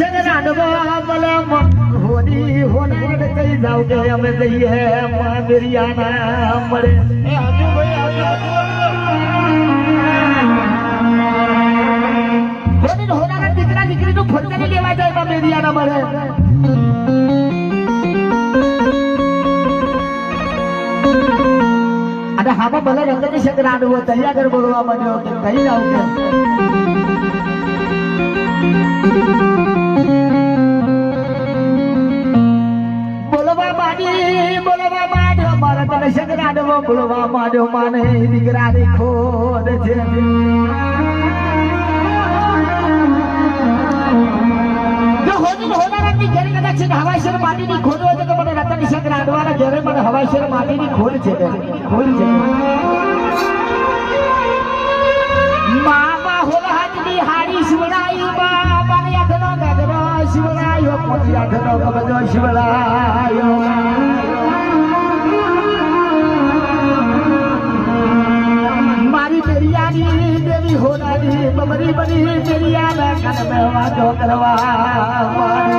છે ને રાડવા ભલે મન હોની હોન હોન કઈ જાવ કે? અમે જઈએ માં મેરિયાના મળે એ આવજો ભાઈ હોની ને માં મેરિયાના મળે અને હામાં ભલે રંગની શંકર આડવો તૈયાર બોલવા માંડ્યો કે કઈ જાવ શંકર બોલવા માંડ્યો માને દીકરાની ખોદ ખોદ તો મને રતન શંકર આડવાના ઘરે મને હવાઈસર માટીની ખોદ છે ખોદ છે. મામા હોલ હાથની હારી શિવરાઈ મામાની હાથનો ગગરો શિવરાયો શિવરાયો દેવી હોનારી બમરી બની દરિયાના કદમે વાતો કરવા.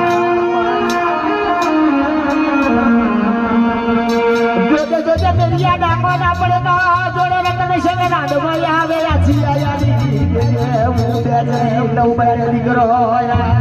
જોજે જોજે દરિયા ડાકો ના પડે તો જોડે રતન શંકર નાડભાઈ આવે આછી આયાની હું બે નવ બે દીકરો આવે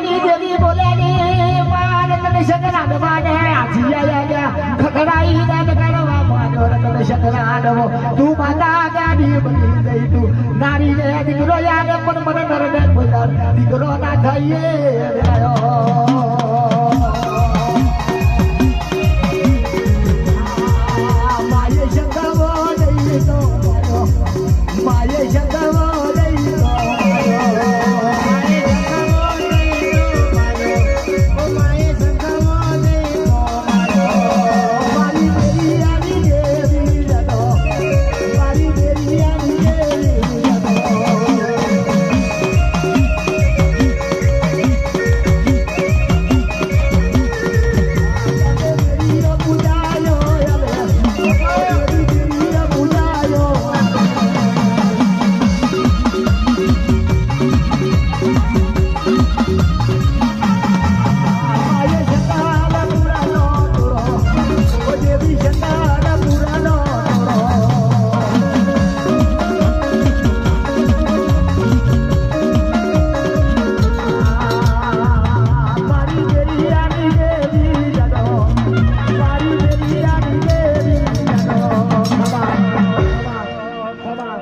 મારી બેરિયાની દેવી બોલેલી મારે તને શકરાડ વાડે આજી આયા ખખડાઈ દાદ કરવા માનો રે તને શકરાડવો તું માતા ગાડી બની ગઈ તું, નારી ને દીકરો યાર, પણ મને નરડે બોલાર દીકરો ના થઈએ આયો